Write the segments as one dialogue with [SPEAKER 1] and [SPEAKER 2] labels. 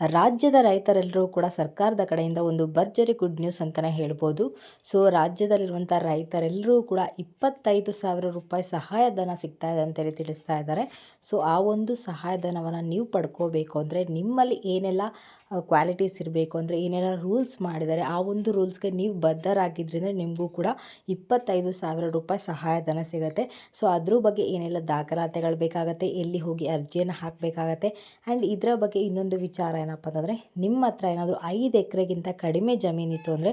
[SPEAKER 1] ರಾಜ್ಯದ ರೈತರೆಲ್ಲರೂ ಕೂಡ ಸರ್ಕಾರದ ಕಡೆಯಿಂದ ಒಂದು ಭರ್ಜರಿ ಗುಡ್ ನ್ಯೂಸ್ ಅಂತಲೇ ಹೇಳ್ಬೋದು. ಸೊ, ರಾಜ್ಯದಲ್ಲಿರುವಂಥ ರೈತರೆಲ್ಲರೂ ಕೂಡ ಇಪ್ಪತ್ತೈದು ಸಾವಿರ ರೂಪಾಯಿ ಸಹಾಯಧನ ಸಿಗ್ತಾ ಇದೆ ಅಂತೇಳಿ ತಿಳಿಸ್ತಾ ಇದ್ದಾರೆ. ಸೊ, ಆ ಒಂದು ಸಹಾಯಧನವನ್ನು ನೀವು ಪಡ್ಕೋಬೇಕು ಅಂದರೆ ನಿಮ್ಮಲ್ಲಿ ಏನೆಲ್ಲ ಕ್ವಾಲಿಟೀಸ್ ಇರಬೇಕು ಅಂದರೆ ಏನೆಲ್ಲ ರೂಲ್ಸ್ ಮಾಡಿದ್ದಾರೆ, ಆ ಒಂದು ರೂಲ್ಸ್ಗೆ ನೀವು ಬದ್ಧರಾಗಿದ್ದರಿಂದ ನಿಮಗೂ ಕೂಡ ಇಪ್ಪತ್ತೈದು ಸಾವಿರ ರೂಪಾಯಿ ಸಹಾಯಧನ ಸಿಗುತ್ತೆ. ಸೊ, ಅದ್ರ ಬಗ್ಗೆ ಏನೆಲ್ಲ ದಾಖಲಾತಿಗಳು ಬೇಕಾಗುತ್ತೆ, ಎಲ್ಲಿ ಹೋಗಿ ಅರ್ಜಿಯನ್ನು ಹಾಕಬೇಕಾಗತ್ತೆ ಆ್ಯಂಡ್ ಇದರ ಬಗ್ಗೆ ಇನ್ನೊಂದು ವಿಚಾರ ಏನಪ್ಪ ಅಂತಂದರೆ ನಿಮ್ಮ ಹತ್ರ ಏನಾದರೂ ಐದು ಎಕರೆಗಿಂತ ಕಡಿಮೆ ಜಮೀನಿತ್ತು ಅಂದರೆ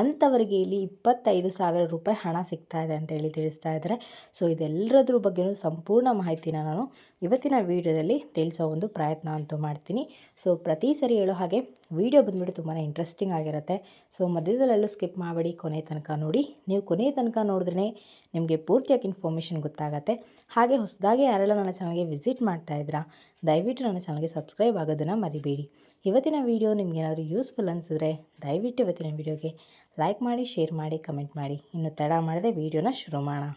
[SPEAKER 1] ಅಂಥವರಿಗೆ ಇಲ್ಲಿ ಇಪ್ಪತ್ತೈದು ಸಾವಿರ ರೂಪಾಯಿ ಹಣ ಸಿಗ್ತಾ ಇದೆ ಅಂತೇಳಿ ತಿಳಿಸ್ತಾ ಇದ್ದಾರೆ. ಸೊ ಇದೆಲ್ಲದ್ರ ಬಗ್ಗೆಯೂ ಸಂಪೂರ್ಣ ಮಾಹಿತಿನ ನಾನು ಇವತ್ತಿನ ವಿಡಿಯೋದಲ್ಲಿ ತಿಳಿಸೋ ಒಂದು ಪ್ರಯತ್ನ ಅಂತೂ ಮಾಡ್ತೀನಿ. ಸೊ ಪ್ರತಿ ಸರಿ ಹೇಳೋ ಹಾಗೆ ವಿಡಿಯೋ ಬಂದುಬಿಟ್ಟು ತುಂಬಾ ಇಂಟ್ರೆಸ್ಟಿಂಗ್ ಆಗಿರುತ್ತೆ. ಸೊ ಮಧ್ಯದಲ್ಲೆಲ್ಲೂ ಸ್ಕಿಪ್ ಮಾಡಬೇಡಿ, ಕೊನೆ ತನಕ ನೋಡಿ. ನೀವು ಕೊನೆ ತನಕ ನೋಡಿದ್ರೆ ನಿಮಗೆ ಪೂರ್ತಿಯಾಗಿ ಇನ್ಫಾರ್ಮೇಷನ್ ಗೊತ್ತಾಗುತ್ತೆ. ಹಾಗೆ ಹೊಸದಾಗಿ ಯಾರೆಲ್ಲ ನನ್ನ ಚಾನಲ್ಗೆ ವಿಸಿಟ್ ಮಾಡ್ತಾ ಇದ್ದೀರಾ ದಯವಿಟ್ಟು ನನ್ನ ಚಾನಲ್ಗೆ ಸಬ್ಸ್ಕ್ರೈಬ್ ಆಗೋದನ್ನು ಮರಿಬೇಡಿ. ಇವತ್ತಿನ ವೀಡಿಯೋ ನಿಮಗೇನಾದರೂ ಯೂಸ್ಫುಲ್ ಅನಿಸಿದ್ರೆ ದಯವಿಟ್ಟು ಇವತ್ತಿನ ವಿಡಿಯೋಗೆ ಲೈಕ್ ಮಾಡಿ, ಶೇರ್ ಮಾಡಿ, ಕಮೆಂಟ್ ಮಾಡಿ. ಇನ್ನು ತಡ ಮಾಡದೆ ವಿಡಿಯೋನ ಶುರು ಮಾಡೋಣ.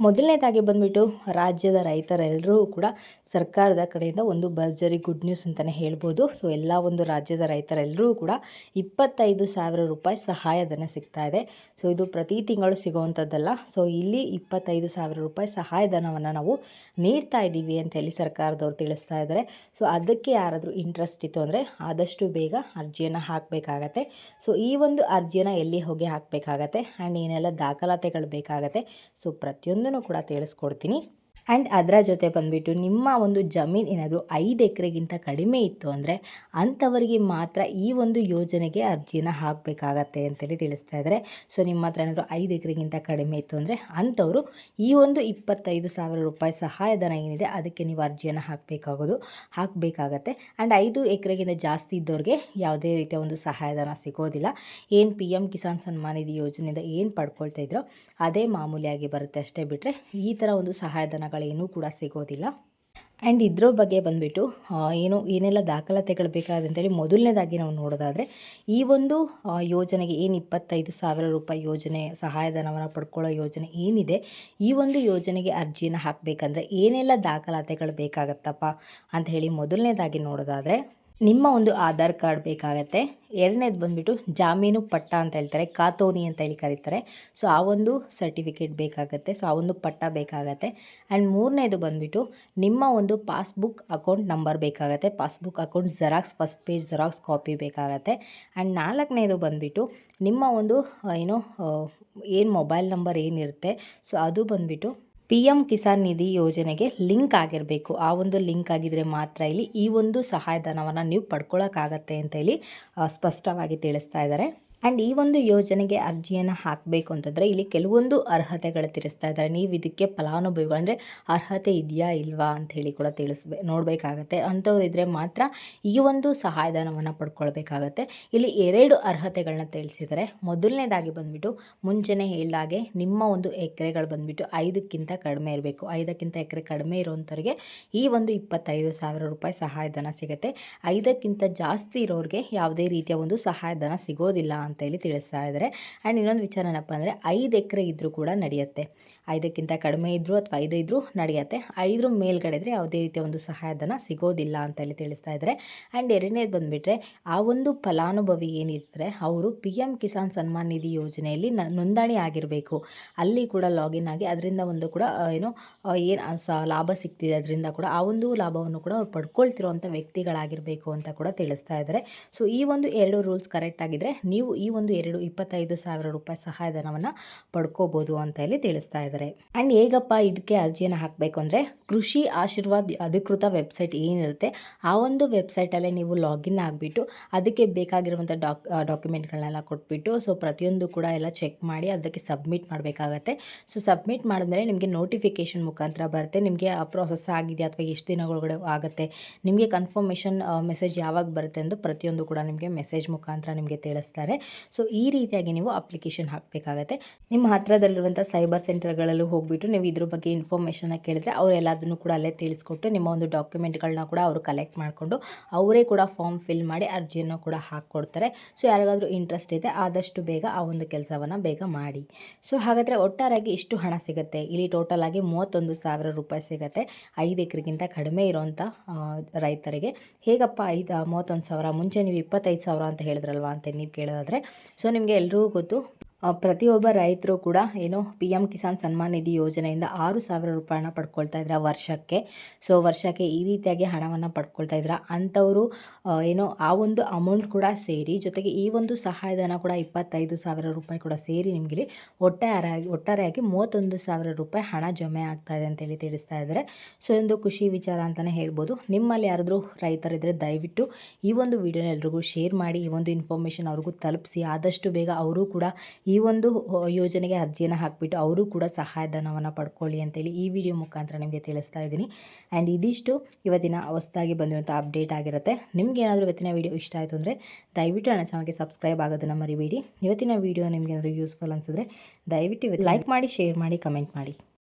[SPEAKER 1] ಮೊದಲನೇದಾಗಿ ಬಂದುಬಿಟ್ಟು ರಾಜ್ಯದ ರೈತರೆಲ್ಲರೂ ಕೂಡ ಸರ್ಕಾರದ ಕಡೆಯಿಂದ ಒಂದು ಭರ್ಜರಿ ಗುಡ್ ನ್ಯೂಸ್ ಅಂತಲೇ ಹೇಳ್ಬೋದು. ಸೊ, ಎಲ್ಲ ಒಂದು ರಾಜ್ಯದ ರೈತರೆಲ್ಲರೂ ಕೂಡ ಇಪ್ಪತ್ತೈದು ಸಾವಿರ ರೂಪಾಯಿ ಸಹಾಯಧನ ಸಿಗ್ತಾ ಇದೆ. ಸೊ, ಇದು ಪ್ರತಿ ತಿಂಗಳು ಸಿಗುವಂಥದ್ದಲ್ಲ. ಸೊ, ಇಲ್ಲಿ ಇಪ್ಪತ್ತೈದು ಸಾವಿರ ರೂಪಾಯಿ ಸಹಾಯಧನವನ್ನು ನಾವು ನೀಡ್ತಾ ಇದ್ದೀವಿ ಅಂತ ಹೇಳಿ ಸರ್ಕಾರದವ್ರು ತಿಳಿಸ್ತಾ ಇದ್ದಾರೆ. ಸೊ, ಅದಕ್ಕೆ ಯಾರಾದರೂ ಇಂಟ್ರೆಸ್ಟ್ ಇತ್ತು ಅಂದರೆ ಆದಷ್ಟು ಬೇಗ ಅರ್ಜಿಯನ್ನು ಹಾಕಬೇಕಾಗತ್ತೆ. ಸೊ, ಈ ಒಂದು ಅರ್ಜಿಯನ್ನು ಎಲ್ಲಿ ಹೋಗಿ ಹಾಕಬೇಕಾಗತ್ತೆ? ಆ್ಯಂಡ್ ಏನೆಲ್ಲ ದಾಖಲಾತಿಗಳು ಬೇಕಾಗತ್ತೆ? ಸೊ, ಪ್ರತಿಯೊಂದನ್ನು ಕೂಡ ತಿಳಿಸ್ಕೊಡ್ತೀನಿ. ಆ್ಯಂಡ್ ಅದರ ಜೊತೆ ಬಂದುಬಿಟ್ಟು ನಿಮ್ಮ ಒಂದು ಜಮೀನು ಏನಾದರೂ ಐದು ಎಕರೆಗಿಂತ ಕಡಿಮೆ ಇತ್ತು ಅಂದರೆ ಅಂಥವರಿಗೆ ಮಾತ್ರ ಈ ಒಂದು ಯೋಜನೆಗೆ ಅರ್ಜಿನ ಹಾಕಬೇಕಾಗತ್ತೆ ಅಂತೇಳಿ ತಿಳಿಸ್ತಾ ಇದ್ದಾರೆ ಸೊ ನಿಮ್ಮ ಹತ್ರ ಏನಾದರೂ ಐದು ಎಕರೆಗಿಂತ ಕಡಿಮೆ ಇತ್ತು ಅಂದರೆ ಅಂಥವರು ಈ ಒಂದು ಇಪ್ಪತ್ತೈದು ಸಾವಿರ ರೂಪಾಯಿ ಸಹಾಯಧನ ಏನಿದೆ ಅದಕ್ಕೆ ನೀವು ಅರ್ಜಿಯನ್ನು ಹಾಕಬೇಕಾಗೋದು, ಹಾಕಬೇಕಾಗತ್ತೆ. ಆ್ಯಂಡ್ ಐದು ಎಕರೆಗಿಂತ ಜಾಸ್ತಿ ಇದ್ದವ್ರಿಗೆ ಯಾವುದೇ ರೀತಿಯ ಒಂದು ಸಹಾಯಧನ ಸಿಗೋದಿಲ್ಲ. ಏನು ಪಿ ಎಂ ಕಿಸಾನ್ ಸನ್ಮಾನ್ ನಿಧಿ ಯೋಜನೆಯಿಂದ ಏನು ಪಡ್ಕೊಳ್ತಾ ಇದ್ರೋ ಅದೇ ಮಾಮೂಲಿಯಾಗಿ ಬರುತ್ತೆ ಅಷ್ಟೇ ಬಿಟ್ಟರೆ ಈ ಥರ ಒಂದು ಸಹಾಯಧನಗಳೇನೂ ಕೂಡ ಸಿಗೋದಿಲ್ಲ. ಆ್ಯಂಡ್ ಇದ್ರ ಬಗ್ಗೆ ಬಂದುಬಿಟ್ಟು ಏನು, ಏನೆಲ್ಲ ದಾಖಲಾತಿಗಳು ಬೇಕಾದಂತೇಳಿ ಮೊದಲನೇದಾಗಿ ನಾವು ನೋಡೋದಾದರೆ, ಈ ಒಂದು ಯೋಜನೆಗೆ ಏನು ಇಪ್ಪತ್ತೈದು ಸಾವಿರ ರೂಪಾಯಿ ಯೋಜನೆ ಸಹಾಯಧನವನ್ನು ಪಡ್ಕೊಳ್ಳೋ ಯೋಜನೆ ಏನಿದೆ, ಈ ಒಂದು ಯೋಜನೆಗೆ ಅರ್ಜಿಯನ್ನು ಹಾಕಬೇಕಂದ್ರೆ ಏನೆಲ್ಲ ದಾಖಲಾತಿಗಳು ಬೇಕಾಗತ್ತಪ್ಪ ಅಂತ ಹೇಳಿ ಮೊದಲನೇದಾಗಿ ನೋಡೋದಾದರೆ ನಿಮ್ಮ ಒಂದು ಆಧಾರ್ ಕಾರ್ಡ್ ಬೇಕಾಗತ್ತೆ. ಎರಡನೇದು ಬಂದುಬಿಟ್ಟು ಜಾಮೀನು ಪಟ್ಟ ಅಂತ ಹೇಳ್ತಾರೆ, ಕಾತೋನಿ ಅಂತ ಹೇಳಿ ಕರೀತಾರೆ. ಸೊ, ಆ ಒಂದು ಸರ್ಟಿಫಿಕೇಟ್ ಬೇಕಾಗತ್ತೆ. ಸೊ, ಆ ಒಂದು ಪಟ್ಟ ಬೇಕಾಗತ್ತೆ. ಆ್ಯಂಡ್ ಮೂರನೇದು ಬಂದುಬಿಟ್ಟು ನಿಮ್ಮ ಒಂದು ಪಾಸ್ಬುಕ್ ಅಕೌಂಟ್ ನಂಬರ್ ಬೇಕಾಗತ್ತೆ. Passbook account xerox, first page xerox copy ಬೇಕಾಗತ್ತೆ. ಆ್ಯಂಡ್ ನಾಲ್ಕನೇದು ಬಂದುಬಿಟ್ಟು ನಿಮ್ಮ ಒಂದು ಏನು ಏನು ಮೊಬೈಲ್ ನಂಬರ್ ಏನಿರುತ್ತೆ. ಸೊ, ಅದು ಬಂದುಬಿಟ್ಟು ಪಿ ಎಂ ಕಿಸಾನ್ ನಿಧಿ ಯೋಜನೆಗೆ ಲಿಂಕ್ ಆಗಿರಬೇಕು. ಆ ಒಂದು ಲಿಂಕ್ ಆಗಿದ್ದರೆ ಮಾತ್ರ ಇಲ್ಲಿ ಈ ಒಂದು ಸಹಾಯಧನವನ್ನು ನೀವು ಪಡ್ಕೊಳ್ಳೋಕ್ಕಾಗತ್ತೆ ಅಂತ ಹೇಳಿ ಸ್ಪಷ್ಟವಾಗಿ ತಿಳಿಸ್ತಾ ಇದ್ದಾರೆ. ಆ್ಯಂಡ್ ಈ ಒಂದು ಯೋಜನೆಗೆ ಅರ್ಜಿಯನ್ನು ಹಾಕಬೇಕು ಅಂತಂದರೆ ಇಲ್ಲಿ ಕೆಲವೊಂದು ಅರ್ಹತೆಗಳು ತಿಳಿಸ್ತಾ ಇದ್ದಾರೆ. ನೀವು ಇದಕ್ಕೆ ಫಲಾನುಭವಿಗಳು ಅಂದರೆ ಅರ್ಹತೆ ಇದೆಯಾ ಇಲ್ವಾ ಅಂತ ಹೇಳಿ ಕೂಡ ತಿಳಿಸ್ಬೇ, ನೋಡಬೇಕಾಗತ್ತೆ. ಅಂಥವ್ರಿದ್ರೆ ಮಾತ್ರ ಈ ಒಂದು ಸಹಾಯಧನವನ್ನು ಪಡ್ಕೊಳ್ಬೇಕಾಗತ್ತೆ. ಇಲ್ಲಿ ಎರಡು ಅರ್ಹತೆಗಳನ್ನ ತಿಳಿಸಿದರೆ ಮೊದಲನೇದಾಗಿ ಬಂದುಬಿಟ್ಟು ಮುಂಚೆನೇ ಹೇಳಿದಾಗೆ ನಿಮ್ಮ ಒಂದು ಎಕರೆಗಳು ಬಂದುಬಿಟ್ಟು ಐದಕ್ಕಿಂತ ಕಡಿಮೆ ಇರಬೇಕು. ಐದಕ್ಕಿಂತ ಎಕರೆ ಕಡಿಮೆ ಇರೋವಂಥವ್ರಿಗೆ ಈ ಒಂದು ಇಪ್ಪತ್ತೈದು ಸಾವಿರ ರೂಪಾಯಿ ಸಹಾಯಧನ ಸಿಗುತ್ತೆ. ಐದಕ್ಕಿಂತ ಜಾಸ್ತಿ ಇರೋರಿಗೆ ಯಾವುದೇ ರೀತಿಯ ಒಂದು ಸಹಾಯಧನ ಸಿಗೋದಿಲ್ಲ ಅಂತ ಹೇಳಿ ತಿಳಿಸ್ತಾ ಇದ್ದಾರೆ. ಆ್ಯಂಡ್ ಇನ್ನೊಂದು ವಿಚಾರ ಏನಪ್ಪ ಅಂದರೆ ಐದು ಎಕರೆ ಇದ್ದರೂ ಕೂಡ ನಡೆಯುತ್ತೆ. ಐದಕ್ಕಿಂತ ಕಡಿಮೆ ಇದ್ದರೂ ಅಥವಾ ಐದು ಇದ್ದರೂ ನಡೆಯುತ್ತೆ. ಐದರ ಮೇಲ್ಗಡೆ ಇದ್ದರೆ ಯಾವುದೇ ರೀತಿಯ ಒಂದು ಸಹಾಯಧನ ಸಿಗೋದಿಲ್ಲ ಅಂತ ಹೇಳಿ ತಿಳಿಸ್ತಾ ಇದ್ದಾರೆ. ಆ್ಯಂಡ್ ಎರಡನೇದು ಬಂದುಬಿಟ್ರೆ ಆ ಒಂದು ಫಲಾನುಭವಿ ಏನಿರ್ತಾರೆ, ಅವರು ಪಿ ಎಂ ಕಿಸಾನ್ ಸನ್ಮಾನ್ ನಿಧಿ ಯೋಜನೆಯಲ್ಲಿ ನೋಂದಣಿ ಆಗಿರಬೇಕು. ಅಲ್ಲಿ ಕೂಡ ಲಾಗಿನ್ ಆಗಿ ಅದರಿಂದ ಒಂದು ಕೂಡ ಏನು ಏನು ಲಾಭ ಸಿಗ್ತಿದೆ. ಅದರಿಂದ ಕೂಡ ಆ ಒಂದು ಲಾಭವನ್ನು ಕೂಡ ಅವ್ರು ಪಡ್ಕೊಳ್ತಿರೋವಂಥ ವ್ಯಕ್ತಿಗಳಾಗಿರಬೇಕು ಅಂತ ಕೂಡ ತಿಳಿಸ್ತಾ ಇದ್ದಾರೆ. ಸೊ ಈ ಒಂದು ಎರಡು ರೂಲ್ಸ್ ಕರೆಕ್ಟ್ ಆಗಿದ್ದರೆ ನೀವು ಒಂದು ಎರಡು ಇಪ್ಪತ್ತೈದು ಸಾವಿರ ರೂಪಾಯಿ ಸಹಾಯಧನವನ್ನು ಪಡ್ಕೋಬೋದು ಅಂತ ಹೇಳಿ ತಿಳಿಸ್ತಾ ಇದ್ದಾರೆ ಆ್ಯಂಡ್ ಹೇಗಪ್ಪ ಇದಕ್ಕೆ ಅರ್ಜಿಯನ್ನು ಹಾಕಬೇಕು ಅಂದರೆ ಕೃಷಿ ಆಶೀರ್ವಾದ್ ಅಧಿಕೃತ ವೆಬ್ಸೈಟ್ ಏನಿರುತ್ತೆ ಆ ಒಂದು ವೆಬ್ಸೈಟಲ್ಲೇ ನೀವು ಲಾಗಿನ್ ಆಗಿಬಿಟ್ಟು ಅದಕ್ಕೆ ಬೇಕಾಗಿರುವಂಥ ಡಾಕ್ ಡಾಕ್ಯುಮೆಂಟ್ಗಳನ್ನೆಲ್ಲ ಕೊಟ್ಬಿಟ್ಟು ಸೊ ಪ್ರತಿಯೊಂದು ಕೂಡ ಎಲ್ಲ ಚೆಕ್ ಮಾಡಿ ಅದಕ್ಕೆ ಸಬ್ಮಿಟ್ ಮಾಡಬೇಕಾಗತ್ತೆ. ಸೊ ಸಬ್ಮಿಟ್ ಮಾಡಿದ್ಮೇಲೆ ನಿಮಗೆ ನೋಟಿಫಿಕೇಷನ್ ಮುಖಾಂತರ ಬರುತ್ತೆ. ನಿಮಗೆ ಆ ಪ್ರೊಸೆಸ್ ಆಗಿದೆ ಅಥವಾ ಎಷ್ಟು ದಿನಗಳೊಳಗಡೆ ಆಗುತ್ತೆ, ನಿಮಗೆ ಕನ್ಫರ್ಮೇಷನ್ ಮೆಸೇಜ್ ಯಾವಾಗ ಬರುತ್ತೆ ಎಂದು ಪ್ರತಿಯೊಂದು ಕೂಡ ನಿಮಗೆ ಮೆಸೇಜ್ ಮುಖಾಂತರ ನಿಮಗೆ ತಿಳಿಸ್ತಾರೆ. ಸೊ ಈ ರೀತಿಯಾಗಿ ನೀವು ಅಪ್ಲಿಕೇಶನ್ ಹಾಕಬೇಕಾಗತ್ತೆ. ನಿಮ್ಮ ಹತ್ತಿರದಲ್ಲಿರುವಂಥ ಸೈಬರ್ ಸೆಂಟರ್ಗಳಲ್ಲೂ ಹೋಗ್ಬಿಟ್ಟು ನೀವು ಇದ್ರ ಬಗ್ಗೆ ಇನ್ಫಾರ್ಮೇಷನ್ನ ಕೇಳಿದ್ರೆ ಅವ್ರು ಎಲ್ಲದನ್ನು ಕೂಡ ಅಲ್ಲೇ ತಿಳಿಸ್ಕೊಟ್ಟು ನಿಮ್ಮ ಒಂದು ಡಾಕ್ಯುಮೆಂಟ್ಗಳನ್ನ ಕೂಡ ಅವರು ಕಲೆಕ್ಟ್ ಮಾಡಿಕೊಂಡು ಅವರೇ ಕೂಡ ಫಾರ್ಮ್ ಫಿಲ್ ಮಾಡಿ ಅರ್ಜಿಯನ್ನು ಕೂಡ ಹಾಕ್ಕೊಡ್ತಾರೆ. ಸೊ ಯಾರಿಗಾದರೂ ಇಂಟ್ರೆಸ್ಟ್ ಇದೆ, ಆದಷ್ಟು ಬೇಗ ಆ ಒಂದು ಕೆಲಸವನ್ನು ಬೇಗ ಮಾಡಿ. ಸೊ ಹಾಗಾದರೆ ಒಟ್ಟಾರೆಯಾಗಿ ಇಷ್ಟು ಹಣ ಸಿಗುತ್ತೆ. ಇಲ್ಲಿ ಟೋಟಲ್ ಆಗಿ ಮೂವತ್ತೊಂದು ಸಾವಿರ ರೂಪಾಯಿ ಸಿಗುತ್ತೆ ಐದು ಎಕರೆಗಿಂತ ಕಡಿಮೆ ಇರೋವಂಥ ರೈತರಿಗೆ. ಹೇಗಪ್ಪ ಐದು, ಮೂವತ್ತೊಂದು ಸಾವಿರ, ಮುಂಚೆ ನೀವು ಇಪ್ಪತ್ತೈದು ಸಾವಿರ ಅಂತ ಹೇಳಿದ್ರಲ್ವಾ ಅಂತ ನೀವು ಕೇಳೋದಾದರೆ ಸೊ ನಿಮಗೆ ಎಲ್ರಿಗೂ ಗೊತ್ತು. ಪ್ರತಿಯೊಬ್ಬ ರೈತರು ಕೂಡ ಏನು ಪಿ ಎಂ ಕಿಸಾನ್ ಸನ್ಮಾನ್ ನಿಧಿ ಯೋಜನೆಯಿಂದ ಆರು ಸಾವಿರ ರೂಪಾಯಿನ ಪಡ್ಕೊಳ್ತಾ ಇದ್ರ ವರ್ಷಕ್ಕೆ. ಸೊ ವರ್ಷಕ್ಕೆ ಈ ರೀತಿಯಾಗಿ ಹಣವನ್ನು ಪಡ್ಕೊಳ್ತಾ ಇದ್ರ. ಅಂಥವರು ಏನು ಆ ಒಂದು ಅಮೌಂಟ್ ಕೂಡ ಸೇರಿ, ಜೊತೆಗೆ ಈ ಒಂದು ಸಹಾಯಧನ ಕೂಡ ಇಪ್ಪತ್ತೈದು ಸಾವಿರ ರೂಪಾಯಿ ಕೂಡ ಸೇರಿ ನಿಮಗೆ ಒಟ್ಟಾರೆಯಾಗಿ ಒಟ್ಟಾರೆಯಾಗಿ ಮೂವತ್ತೊಂದು ಸಾವಿರ ರೂಪಾಯಿ ಹಣ ಜಮೆ ಆಗ್ತಾ ಇದೆ ಅಂತೇಳಿ ತಿಳಿಸ್ತಾ ಇದ್ದಾರೆ. ಸೊ ಒಂದು ಖುಷಿ ವಿಚಾರ ಅಂತಲೇ ಹೇಳ್ಬೋದು. ನಿಮ್ಮಲ್ಲಿ ಯಾರಾದರೂ ರೈತರಿದ್ದರೆ ದಯವಿಟ್ಟು ಈ ಒಂದು ವಿಡಿಯೋನ ಎಲ್ರಿಗೂ ಶೇರ್ ಮಾಡಿ, ಈ ಒಂದು ಇನ್ಫಾರ್ಮೇಷನ್ ಅವ್ರಿಗೂ ತಲುಪಿಸಿ, ಆದಷ್ಟು ಬೇಗ ಅವರು ಕೂಡ ಒಂದು ಆ, ಯೋಜನೆಗೆ ಅರ್ಜಿಯನ್ನು ಹಾಕಿಬಿಟ್ಟು ಅವರು ಕೂಡ ಸಹಾಯಧನವನ್ನು ಪಡ್ಕೊಳ್ಳಿ ಅಂತೇಳಿ ಈ ವಿಡಿಯೋ ಮುಖಾಂತರ ನಿಮಗೆ ತಿಳಿಸ್ತಾ ಇದ್ದೀನಿ. ಆ್ಯಂಡ್ ಇದಿಷ್ಟು. ಇವತ್ತಿನ ಹೊಸದಾಗಿ ಬಂದಿರುವಂಥ ಅಪ್ಡೇಟ್ ಆಗಿರುತ್ತೆ. ನಿಮ್ಗೆ ಏನಾದರೂ ಇವತ್ತಿನ ವಿಡಿಯೋ ಇಷ್ಟ ಆಯಿತು ಅಂದರೆ ದಯವಿಟ್ಟು ನನ್ನ ಚಾನಲ್ಗೆ ಸಬ್ಸ್ಕ್ರೈಬ್ ಆಗೋದನ್ನು ಮರಿಬೇಡಿ. ಇವತ್ತಿನ ವಿಡಿಯೋ ನಿಮ್ಗೆ ಏನಾದರೂ ಯೂಸ್ಫುಲ್ ಅನಿಸಿದ್ರೆ ದಯವಿಟ್ಟು ಲೈಕ್ ಮಾಡಿ ಶೇರ್ ಮಾಡಿ ಕಮೆಂಟ್ ಮಾಡಿ.